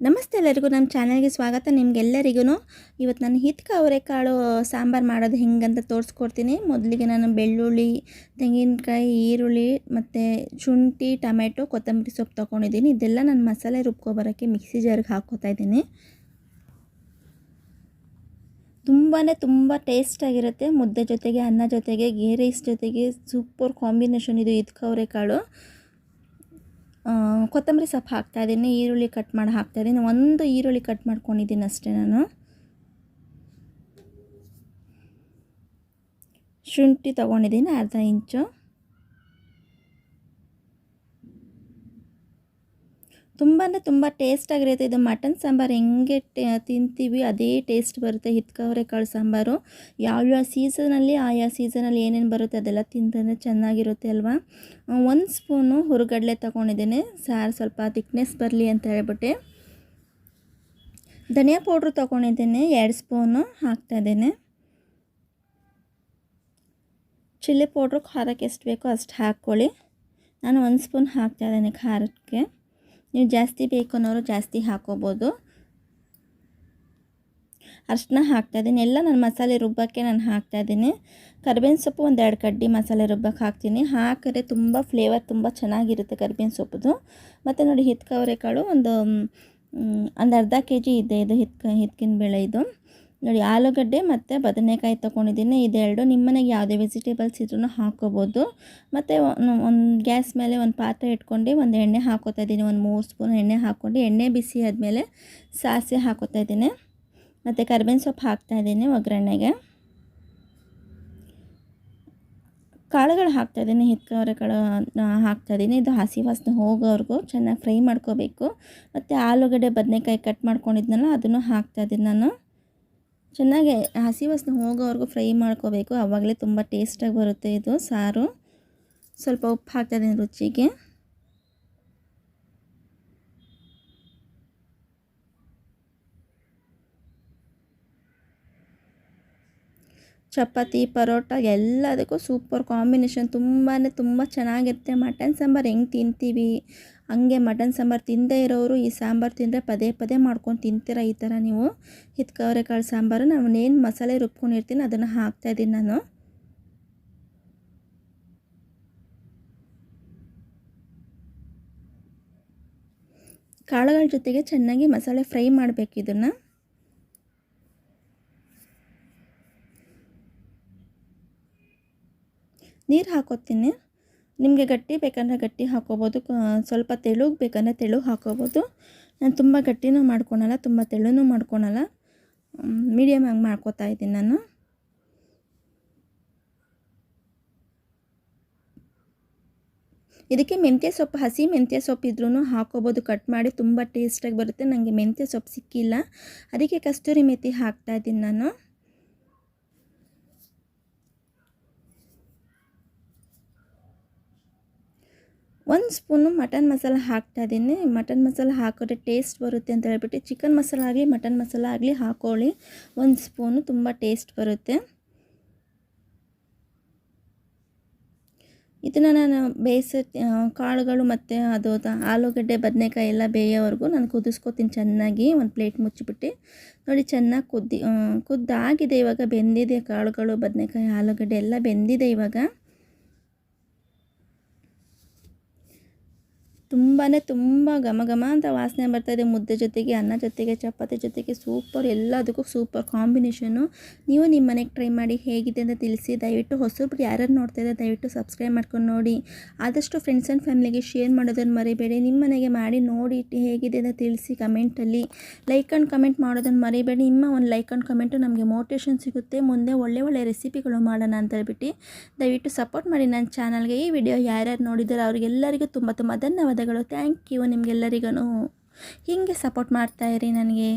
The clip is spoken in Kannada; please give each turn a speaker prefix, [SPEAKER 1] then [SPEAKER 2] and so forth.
[SPEAKER 1] ನಮಸ್ತೆ ಎಲ್ಲರಿಗೂ, ನಮ್ಮ ಚಾನಲ್ಗೆ ಸ್ವಾಗತ. ನಿಮ್ಗೆಲ್ಲರಿಗೂ ಇವತ್ತು ನಾನು ಹಿತ್ಕ ಅವರೆಕಾಳು ಸಾಂಬಾರು ಮಾಡೋದು ಹೆಂಗಂತ ತೋರಿಸ್ಕೊಡ್ತೀನಿ. ಮೊದಲಿಗೆ ನಾನು ಬೆಳ್ಳುಳ್ಳಿ, ತೆಂಗಿನಕಾಯಿ, ಈರುಳ್ಳಿ ಮತ್ತು ಶುಂಠಿ, ಟೊಮೆಟೊ, ಕೊತ್ತಂಬರಿ ಸೊಪ್ಪು ತೊಗೊಂಡಿದ್ದೀನಿ. ಇದೆಲ್ಲ ನಾನು ಮಸಾಲೆ ರುಬ್ಕೊಬರೋಕ್ಕೆ ಮಿಕ್ಸಿ ಜಾರ್ಗೆ ಹಾಕ್ಕೋತಾ ಇದ್ದೀನಿ. ತುಂಬಾ ತುಂಬ ಟೇಸ್ಟಾಗಿರುತ್ತೆ ಮುದ್ದೆ ಜೊತೆಗೆ, ಅನ್ನ ಜೊತೆಗೆ ಗೇ ರೈಸ್ ಜೊತೆಗೆ ಸೂಪರ್ ಕಾಂಬಿನೇಷನ್ ಇದು ಹಿತ್ಕ ಅವರೆಕಾಳು. ಕೊತ್ತಂಬರಿ ಸೊಪ್ಪು ಹಾಕ್ತಾಯಿದ್ದೀನಿ ಈರುಳ್ಳಿ ಕಟ್ ಮಾಡಿ ಹಾಕ್ತಾಯಿದ್ದೀನಿ ಒಂದು ಈರುಳ್ಳಿ ಕಟ್ ಮಾಡ್ಕೊಂಡಿದ್ದೀನಿ ಅಷ್ಟೇ ನಾನು. ಶುಂಠಿ ತೊಗೊಂಡಿದ್ದೀನಿ, ಅರ್ಧ ಇಂಚು. ತುಂಬ ಅಂದರೆ ತುಂಬ ಟೇಸ್ಟಾಗಿರುತ್ತೆ ಇದು ಮಟನ್ ಸಾಂಬಾರು ಹೆಂಗೆ ತಿಂತೀವಿ ಅದೇ ಟೇಸ್ಟ್ ಬರುತ್ತೆ. ಕಾಳು ಸಾಂಬಾರು. ಯಾವ್ಯಾವ ಸೀಸನಲ್ಲಿ ಆಯಾ ಸೀಸನಲ್ಲಿ ಏನೇನು ಬರುತ್ತೆ ಅದೆಲ್ಲ ತಿಂತಂದರೆ ಚೆನ್ನಾಗಿರುತ್ತೆ ಅಲ್ವಾ? ಒಂದು ಸ್ಪೂನು ಹುರುಗಡಲೆ ತೊಗೊಂಡಿದ್ದೇನೆ. ಸಾರು ಸ್ವಲ್ಪ ತಿಕ್ನೆಸ್ ಬರಲಿ ಅಂತ ಹೇಳ್ಬಿಟ್ಟು. ಧನಿಯಾ ಪೌಡ್ರ್ ತೊಗೊಂಡಿದ್ದೇನೆ. ಎರಡು ಸ್ಪೂನು ಹಾಕ್ತಾಯಿದ್ದೇನೆ ಚಿಲ್ಲಿ ಪೌಡ್ರು ಖಾರಕ್ಕೆ ಎಷ್ಟು ಬೇಕೋ ಅಷ್ಟು ಹಾಕ್ಕೊಳ್ಳಿ. ನಾನು ಒಂದು ಸ್ಪೂನ್ ಹಾಕ್ತಾಯಿದ್ದೇನೆ ಖಾರಕ್ಕೆ. ನೀವು ಜಾಸ್ತಿ ಬೇಕು ಅನ್ನೋರು ಜಾಸ್ತಿ ಹಾಕೋಬೋದು. ಅರ್ಶಿನ ಹಾಕ್ತಾಯಿದ್ದೀನಿ ಎಲ್ಲ ನಾನು ಮಸಾಲೆ ರುಬ್ಬಕ್ಕೆ ನಾನು ಹಾಕ್ತಾಯಿದ್ದೀನಿ ಕರ್ಬೇವಿನ ಸೊಪ್ಪು ಒಂದು ಎರಡು ಕಡ್ಡಿ ಮಸಾಲೆ ರುಬ್ಬಕ್ಕೆ ಹಾಕ್ತೀನಿ. ಹಾಕಿದ್ರೆ ತುಂಬ ಫ್ಲೇವರ್ ತುಂಬ ಚೆನ್ನಾಗಿರುತ್ತೆ ಕರ್ಬೇವಿನ ಸೊಪ್ಪುದು. ಮತ್ತು ನೋಡಿ ಹಿತ್ಕವರೆಕಾಳು ಒಂದು ಒಂದು ಅರ್ಧ ಕೆ ಜಿ ಇದೆ ಇದು ಹಿತ್ಕ, ಹಿತ್ಕಿನ ಬೇಳೆ ಇದು. ನೋಡಿ, ಆಲೂಗಡ್ಡೆ ಮತ್ತು ಬದನೆಕಾಯಿ ತೊಗೊಂಡಿದ್ದೀನಿ. ಇದೆರಡು. ನಿಮ್ಮ ಮನೆಗೆ ಯಾವುದೇ ವೆಜಿಟೇಬಲ್ಸ್ ಇದ್ರೂ ಹಾಕೋಬೋದು. ಮತ್ತು ಒಂದು ಗ್ಯಾಸ್ ಮೇಲೆ ಒಂದು ಪಾತ್ರೆ ಇಟ್ಕೊಂಡು ಒಂದು ಎಣ್ಣೆ ಹಾಕೋತಾ ಇದ್ದೀನಿ. ಒಂದು ಮೂರು ಸ್ಪೂನ್ ಎಣ್ಣೆ ಹಾಕ್ಕೊಂಡು ಎಣ್ಣೆ ಬಿಸಿ ಆದಮೇಲೆ ಸಾಸಿವೆ ಹಾಕೋತಾ ಇದ್ದೀನಿ. ಮತ್ತು ಕರ್ಬೇವಿನ ಸೊಪ್ಪು ಹಾಕ್ತಾ ಇದ್ದೀನಿ ಒಗ್ಗರಣೆಗೆ. ಕಾಳುಗಳು ಹಾಕ್ತಾಯಿದ್ದೀನಿ ಹಿತ್ಕವರೆ ಕಾಳು ಹಾಕ್ತಾಯಿದ್ದೀನಿ ಇದು ಹಸಿ ವಾಸನೆ ಹೋಗೋವರೆಗೂ ಚೆನ್ನಾಗಿ ಫ್ರೈ ಮಾಡ್ಕೋಬೇಕು. ಮತ್ತು ಆಲೂಗಡ್ಡೆ, ಬದನೆಕಾಯಿ ಕಟ್ ಮಾಡ್ಕೊಂಡಿದ್ನಲ್ಲ, ಅದನ್ನು ಹಾಕ್ತಾಯಿದ್ದೀನಿ ನಾನು. ಚೆನ್ನಾಗಿ ಹಸಿ ವಾಸನೆ ಹೋಗೋವರೆಗೂ ಫ್ರೈ ಮಾಡ್ಕೋಬೇಕು. ಆವಾಗಲೇ ತುಂಬ ಟೇಸ್ಟಾಗಿ ಬರುತ್ತೆ ಇದು, ಸಾರು. ಸ್ವಲ್ಪ ಉಪ್ಪು ಹಾಕ್ತಾಯಿದ್ದೀನಿ ರುಚಿಗೆ. ಚಪಾತಿ, ಪರೋಟ ಎಲ್ಲದಕ್ಕೂ ಸೂಪರ್ ಕಾಂಬಿನೇಷನ್ ತುಂಬಾ ತುಂಬ ಚೆನ್ನಾಗಿರುತ್ತೆ. ಮಟನ್, ಸಾಂಬಾರು ಹೆಂಗೆ ತಿಂತೀವಿ? ಹಂಗೆ ಮಟನ್ ಸಾಂಬಾರು ತಿಂದೇ ಇರೋರು ಈ ಸಾಂಬಾರು ತಿಂದರೆ ಪದೇ ಪದೇ ಮಾಡ್ಕೊಂಡು ತಿಂತೀರ ಈ ಥರ ನೀವು? ಹಿತ್ಕವರೆಕಾಳು ಸಾಂಬಾರು ನಾನು ಏನು ಮಸಾಲೆ ರುಬ್ಕೊಂಡಿರ್ತೀನಿ ಅದನ್ನು ಹಾಕ್ತಾಯಿದ್ದೀನಿ ನಾನು. ಕಾಳುಗಳ ಜೊತೆಗೆ ಚೆನ್ನಾಗಿ ಮಸಾಲೆ ಫ್ರೈ ಮಾಡಬೇಕು ಇದನ್ನು. ನೀರು ಹಾಕೋತೀನಿ. ನಿಮಗೆ ಗಟ್ಟಿ ಬೇಕಂದರೆ ಗಟ್ಟಿ ಹಾಕೋಬೋದು ಸ್ವಲ್ಪ ತೆಳುಗೆ ಬೇಕಂದರೆ ತೆಳು ಹಾಕೋಬೋದು. ನಾನು ತುಂಬ ಗಟ್ಟಿನೂ ಮಾಡ್ಕೊಳಲ್ಲ, ತುಂಬ ತೆಳುನೂ ಮಾಡ್ಕೊಳಲ್ಲ. ಮೀಡಿಯಮ್ ಆಗಿ ಮಾಡ್ಕೋತಾ ಇದ್ದೀನಿ ನಾನು. ಇದಕ್ಕೆ ಮೆಂತ್ಯ ಸೊಪ್ಪು, ಹಸಿ ಮೆಂತ್ಯ ಸೊಪ್ಪು ಇದ್ರೂ ಹಾಕೋಬೋದು. ಕಟ್ ಮಾಡಿ ತುಂಬ ಟೇಸ್ಟಾಗಿ ಬರುತ್ತೆ. ನನಗೆ ಮೆಂತ್ಯ ಸೊಪ್ಪು ಸಿಕ್ಕಿಲ್ಲ. ಅದಕ್ಕೆ ಕಸ್ತೂರಿ ಮೆಥಿ ಹಾಕ್ತಾ ಇದ್ದೀನಿ ನಾನು. ಒಂದು ಸ್ಪೂನು ಮಟನ್ ಮಸಾಲ ಹಾಕ್ತಾ ಇದ್ದೀನಿ. ಮಟನ್ ಮಸಾಲ ಹಾಕಿದ್ರೆ ಟೇಸ್ಟ್ ಬರುತ್ತೆ ಅಂತ ಹೇಳ್ಬಿಟ್ಟು ಚಿಕನ್ ಮಸಾಲ ಆಗಲಿ, ಮಟನ್ ಮಸಾಲ ಆಗಲಿ ಹಾಕೊಳ್ಳಿ. ಒಂದು ಸ್ಪೂನು ತುಂಬ ಟೇಸ್ಟ್ ಬರುತ್ತೆ. ಇದನ್ನು ನಾನು ಬೇಯಿಸ ಕಾಳುಗಳು ಮತ್ತು ಅದು ಆಲೂಗಡ್ಡೆ, ಬದನೆಕಾಯಿ ಎಲ್ಲ ಬೇಯೋವರೆಗೂ ನಾನು ಕುದಿಸ್ಕೊತೀನಿ ಚೆನ್ನಾಗಿ. ಒಂದು ಪ್ಲೇಟ್ ಮುಚ್ಚಿಬಿಟ್ಟು. ನೋಡಿ ಚೆನ್ನಾಗಿ ಕುದ್ದಿ ಕುದ್ದಾಗಿದೆ ಇವಾಗ. ಬೆಂದಿದೆ ಕಾಳುಗಳು, ಬದನೆಕಾಯಿ, ಆಲೂಗಡ್ಡೆ ಎಲ್ಲ ಬೆಂದಿದೆ ಇವಾಗ. ತುಂಬಾ ತುಂಬ ಘಮ ಘಮ ಅಂತ ವಾಸನೆ ಬರ್ತಾಯಿದೆ ಮುದ್ದೆ ಜೊತೆಗೆ, ಅನ್ನ ಜೊತೆಗೆ, ಚಪಾತಿ ಜೊತೆಗೆ ಸೂಪರ್, ಎಲ್ಲದಕ್ಕೂ ಸೂಪರ್ ಕಾಂಬಿನೇಷನು ನೀವು ನಿಮ್ಮ ಮನೆಗೆ ಟ್ರೈ ಮಾಡಿ ಹೇಗಿದೆ ಅಂತ ತಿಳಿಸಿ. ದಯವಿಟ್ಟು ಹೊಸಬ್ರು ಯಾರ್ಯಾರು ನೋಡ್ತಾ ದಯವಿಟ್ಟು ಸಬ್ಸ್ಕ್ರೈಬ್ ಮಾಡ್ಕೊಂಡು ನೋಡಿ. ಆದಷ್ಟು ಫ್ರೆಂಡ್ಸ್ ಆ್ಯಂಡ್ ಫ್ಯಾಮಿಲಿಗೆ ಶೇರ್ ಮಾಡೋದನ್ನು ಮರಿಬೇಡಿ. ನಿಮ್ಮ ಮನೆಗೆ ಮಾಡಿ ನೋಡಿ ಹೇಗಿದೆ ಅಂತ ತಿಳಿಸಿ ಕಮೆಂಟಲ್ಲಿ ಲೈಕ್ ಆ್ಯಂಡ್ ಕಮೆಂಟ್ ಮಾಡೋದನ್ನು ಮರಿಬೇಡಿ. ನಿಮ್ಮ ಒಂದು ಲೈಕ್ ಆ್ಯಂಡ್ ಕಮೆಂಟು ನಮಗೆ ಮೋಟಿವೇಶನ್ ಸಿಗುತ್ತೆ. ಮುಂದೆ ಒಳ್ಳೆ ಒಳ್ಳೆ ರೆಸಿಪಿಗಳು ಮಾಡೋಣ ಅಂತ ಹೇಳ್ಬಿಟ್ಟು ದಯವಿಟ್ಟು ಸಪೋರ್ಟ್ ಮಾಡಿ ನನ್ನ ಚಾನಲ್ಗೆ ಈ ವಿಡಿಯೋ ಯಾರ್ಯಾರು ನೋಡಿದ್ದಾರೆ, ಅವರಿಗೆಲ್ಲರಿಗೂ ತುಂಬ ತುಂಬ ಧನ್ಯವಾದ ಧನ್ಯವಾದಗಳು. ಥ್ಯಾಂಕ್ ಯು ನಿಮಗೆಲ್ಲರಿಗೂ ಹೀಗೆ ಸಪೋರ್ಟ್ ಮಾಡ್ತಾಯಿರಿ ನನಗೆ.